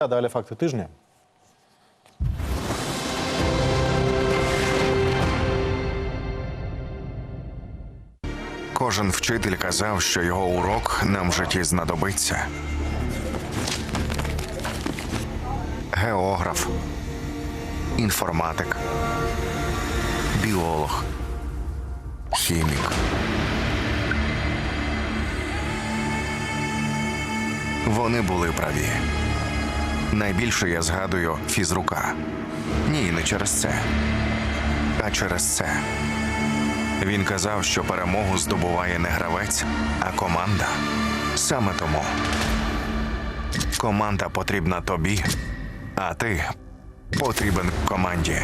А далі факти тижня. Кожен вчитель казав, що його урок нам в житті знадобиться. Географ, інформатик, біолог, хімік. Вони були праві. Найбільше я згадую фізрука. Ні, не через це, а через це. Він казав, що перемогу здобуває не гравець, а команда. Саме тому команда потрібна тобі, а ти потрібен команді.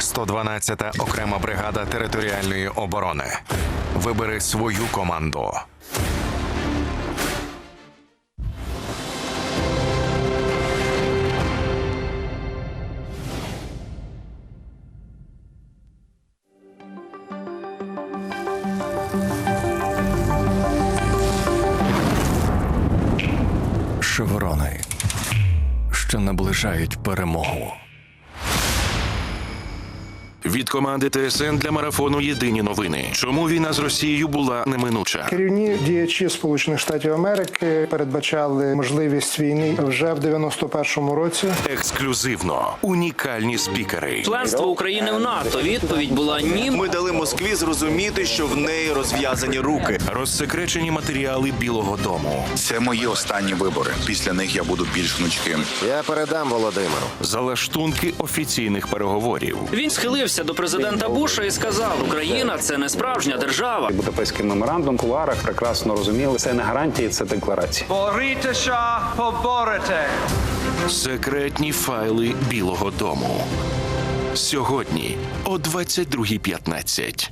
112-та окрема бригада територіальної оборони. Вибери свою команду. Шеврони, що наближають перемогу. Від команди ТСН для марафону Єдині новини. Чому війна з Росією була неминуча? Керівні діячі Сполучених Штатів Америки передбачали можливість війни вже в 91-му році. Ексклюзивно унікальні спікери. Членство України в НАТО. Відповідь була ні. Ми дали Москві зрозуміти, що в неї розв'язані руки. Розсекречені матеріали Білого Дому. Це мої останні вибори. Після них я буду більш гнучким. Я передам Володимиру. Залаштунки офіційних переговорів. Він схилився до президента Буша і сказав: Україна це не справжня держава. Будапештський меморандум в куларах прекрасно розуміли. Це не гарантії, це декларації. Борітеся, поборете. Секретні файли Білого Дому. Сьогодні о 22.15.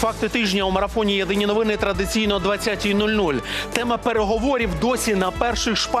Факти тижня у марафоні Єдині новини традиційно о 20.00. Тема переговорів досі на перших шпалах.